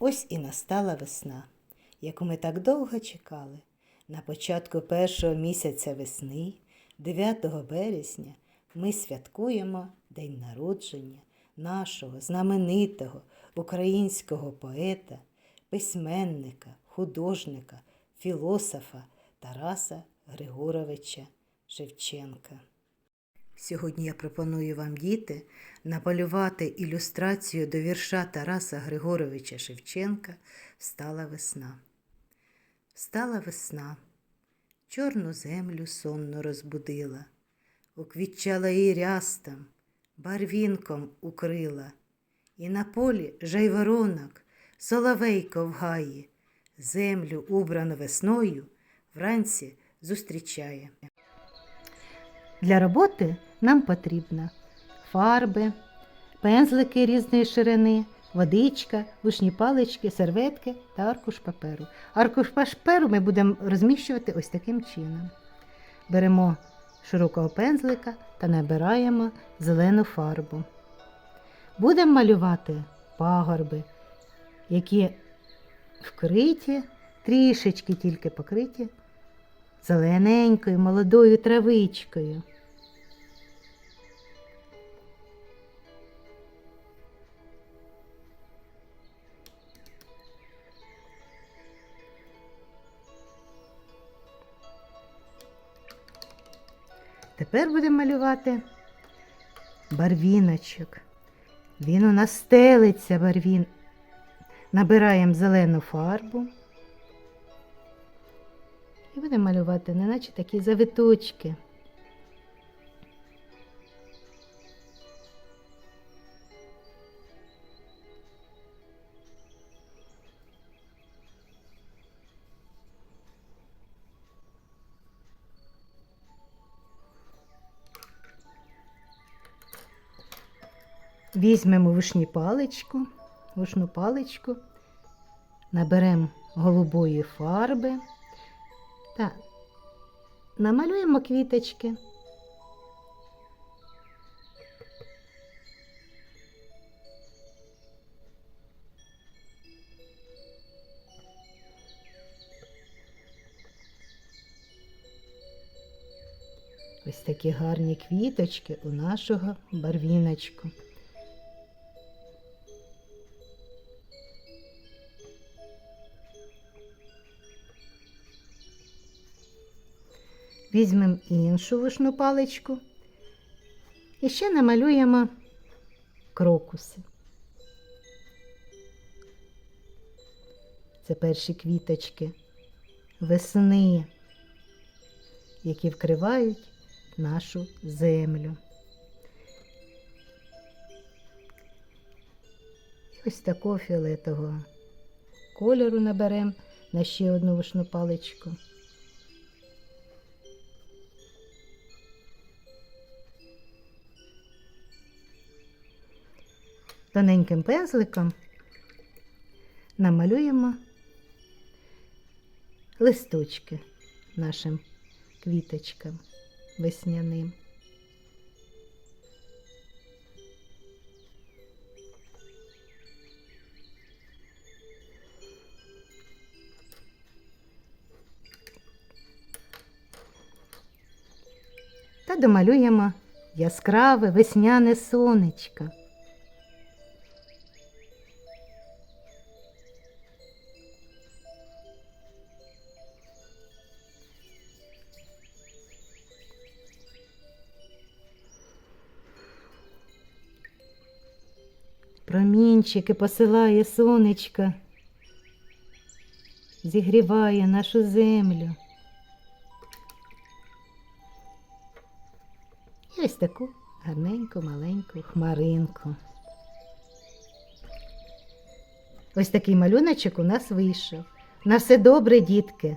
Ось і настала весна, яку ми так довго чекали. На початку першого місяця весни, 9 березня, ми святкуємо День народження нашого знаменитого українського поета, письменника, художника, філософа Тараса Григоровича Шевченка. Сьогодні я пропоную вам, діти, намалювати ілюстрацію до вірша Тараса Григоровича Шевченка Встала весна. Встала весна, чорну землю сонно розбудила, уквітчала її рястом, барвінком укрила, і на полі жайворонок, соловейко в гаї, землю, убрану весною, вранці зустрічає. Для роботи нам потрібно фарби, пензлики різної ширини, водичка, вушні палички, серветки та аркуш паперу. Аркуш паперу ми будемо розміщувати ось таким чином. Беремо широкого пензлика та набираємо зелену фарбу. Будемо малювати пагорби, які вкриті, трішечки тільки покриті зелененькою молодою травичкою. Тепер будемо малювати барвіночок. Він у нас стелиться барвін. Набираємо зелену фарбу. І будемо малювати, неначе такі завиточки. Візьмемо вишні паличку, вишну паличку, наберемо голубої фарби та намалюємо квіточки. Ось такі гарні квіточки у нашого барвіночку. Візьмемо іншу вишну паличку і ще намалюємо крокуси. Це перші квіточки весни, які вкривають нашу землю. І ось такого фіолетового кольору наберемо на ще одну вишну паличку. Тоненьким пензликом намалюємо листочки нашим квіточкам весняним. Та домалюємо яскраве весняне сонечко. Промінчики посилає сонечко, зігріває нашу землю. І ось таку гарненьку маленьку хмаринку. Ось такий малюночок у нас вийшов. На все добре, дітки!